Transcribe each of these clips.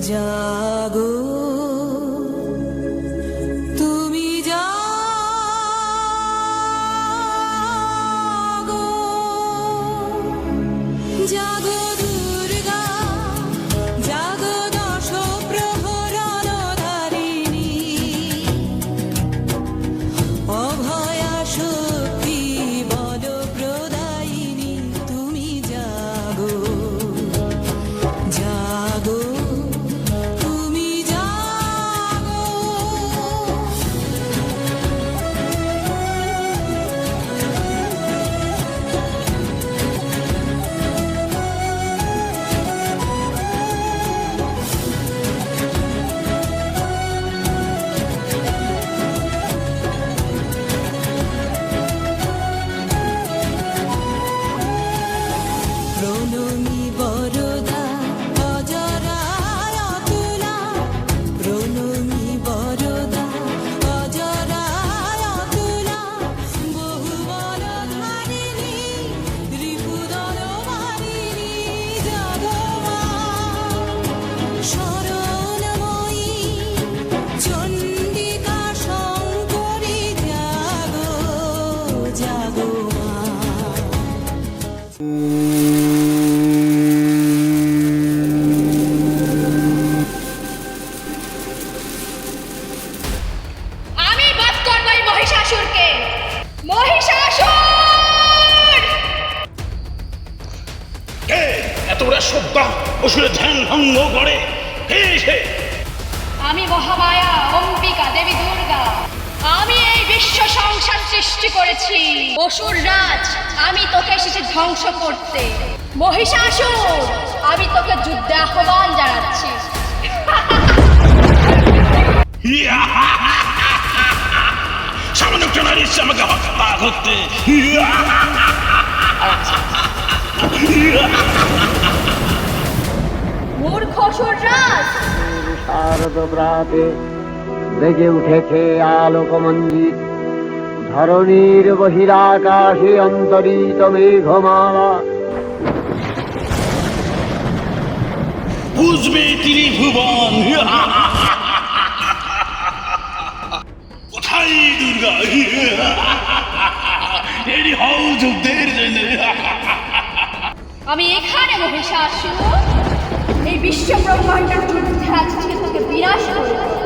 জাগো। বড় শ্রদ্ধা অসুরের ধ্যান ভঙ্গ করে। সে আমি মহামায়া অম্বিকা দেবী দুর্গা। আমি এই বিশ্ব সংসার সৃষ্টি করেছি। অসুর রাজ আমি তোকে এসেছি ধ্বংস করতে। মহিষাসুর আমি তোকে যুদ্ধে আহ্বান জানাচ্ছি! সামান্য একটা নারী আমাকে হত্যা করতে! মূর্খ অসুর রাজ শারদ প্রাতে বেজে উঠেছে আলোকমঞ্জিত ধরণীর বহিরাকাশে অন্তরিত মেঘমালা বুঝবে ত্রিভুবন ইয়া! কোথায় দুর্গা! রেডি হও যুদ্ধের জন্য! আমি এখানে মহিষাসুর এই বিশ্ব ব্রহ্মাণ্ডের যুদ্ধে আজকে তোকে বিনাশ করব।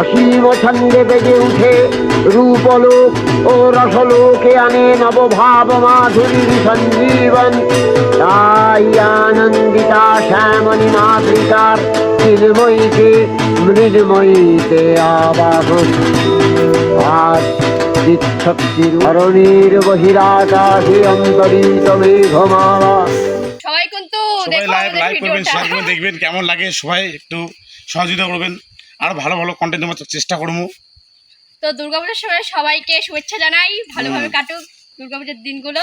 অসীম ছন্দে বেজে উঠে রূপলোক ও রসলোকে আনে নবভাব মাধুরীর সঞ্জীবন। তাই আনন্দিতা শ্যামণী মাতৃকার চিন্ময়ীকে মৃন্ময়ীতে আবাহন। আজ শক্তির ধরণীর বহিরাকাশে অন্তরিত মেঘমালা। সবাই কিন্তু দেখবেন কেমন লাগে সবাই একটু সহযোগিতা করবেন। আরও ভালো ভালো কন্টেন্ট দেওয়ার চেষ্টা করব। তো দুর্গাপূজার সময় সবাইকে শুভেচ্ছা জানাই ভালোভাবে কাটুক দুর্গাপূজার দিনগুলো।